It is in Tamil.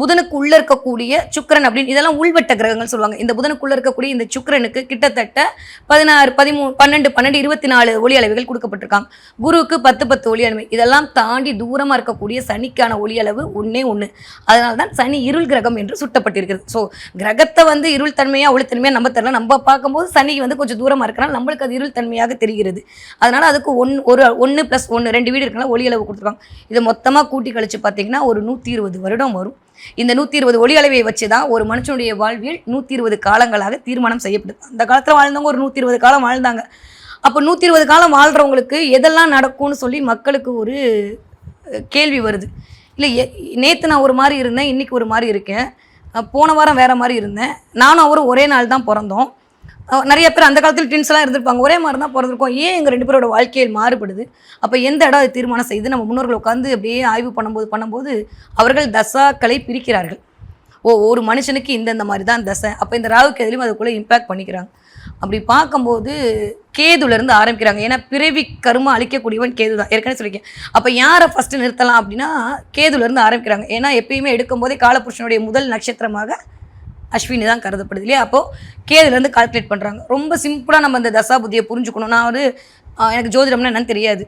புதனுக்கு உள்ள இருக்கக்கூடிய சுக்கரன் அப்படின்னு இதெல்லாம் உள்வட்ட கிரகங்கள் சொல்லுவாங்க. இந்த புதனுக்குள்ள இருக்கக்கூடிய இந்த சுக்கரனுக்கு கிட்டத்தட்ட பதினாறு பதிமூணு பன்னெண்டு பன்னெண்டு இருபத்தி நாலு ஒளி அளவுகள் கொடுக்கப்பட்டிருக்காங்க. குருவுக்கு பத்து பத்து ஒளி அளவு. இதெல்லாம் தாண்டி தூரமா இருக்கக்கூடிய சனிக்கான ஒளி அளவு ஒண்ணே ஒன்று அதனால தான் சனி இருள் கிரகம் என்று சுட்டப்பட்டிருக்கிறது. ஸோ கிரகத்தை வந்து இருள் தன்மையா ஒளித்தன்மையாக நம்ம தரல நம்ம பார்க்கும்போது சனி வந்து கொஞ்சம் தூரமா இருக்கிறனால நம்மளுக்கு அது இருள் தன்மையாக தெரிகிறது. அதனால அதுக்கு ஒன் ஒரு ஒன்று ப்ளஸ் ஒன்று ரெண்டு வீடு இருக்கனால ஒளி அளவு கொடுத்துருக்காங்க. இதை மொத்தமாக கூட்டி கழிச்சு பார்த்தீங்கன்னா ஒரு நூற்றி இருபது வருடம் வரும். இந்த நூற்றி இருபது ஒளி அளவை வச்சு தான் ஒரு மனுஷனுடைய வாழ்வியல் நூற்றி இருபது காலங்களாக தீர்மானம் செய்யப்படுது அந்த காலத்தில் வாழ்ந்தவங்க ஒரு நூற்றி இருபது காலம் வாழ்ந்தாங்க. அப்போ நூற்றி இருபது காலம் வாழ்கிறவங்களுக்கு எதெல்லாம் நடக்கும்னு சொல்லி மக்களுக்கு ஒரு கேள்வி வருது. இல்லை நேற்று நான் ஒரு மாதிரி இருந்தேன் இன்னைக்கு ஒரு மாதிரி இருக்கேன். போன வாரம் வேற மாதிரி இருந்தேன். நானும் அவரும் ஒரே நாள் தான் பிறந்தோம். நிறைய பேர் அந்த காலத்தில் ட்வின்ஸ்லாம் இருந்திருப்பாங்க. ஒரே மாதிரி தான் பிறந்திருக்கோம் ஏன் எங்கள் ரெண்டு பேரோட வாழ்க்கையில் மாறுபடுது? அப்போ எந்த இடம் அது தீர்மானம் செய்து நம்ம முன்னோர்கள் உட்காந்து அப்படியே ஆய்வு பண்ணும்போது பண்ணும்போது அவர்கள் தசாக்களை பிரிக்கிறார்கள். ஓ ஒரு மனுஷனுக்கு இந்தந்த மாதிரி தான் தசை. அப்போ இந்த ராகுக்கு கேதுலையும் அதுக்குள்ளே இம்பேக்ட் பண்ணிக்கிறாங்க. அப்படி பார்க்கும்போது கேதுலேருந்து ஆரம்பிக்கிறாங்க. ஏன்னா பிறவி கரும அழிக்கக்கூடியவன் கேது தான் ஏற்கனவே சொல்லியிருக்கேன். அப்போ யாரை ஃபஸ்ட்டு நிறுத்தலாம் அப்படின்னா கேதுலேருந்து ஆரம்பிக்கிறாங்க. ஏன்னா எப்பயுமே எடுக்கும்போதே காலபுருஷனுடைய முதல் நட்சத்திரமாக அஸ்வினி தான் கருதப்படுது இல்லையா? அப்போது கேதுலேருந்து கால்குலேட் பண்ணுறாங்க ரொம்ப சிம்பிளாக நம்ம இந்த தசா புத்தியை புரிஞ்சுக்கணும். நான் வந்து எனக்கு ஜோதிடம்னா என்னன்னு தெரியாது.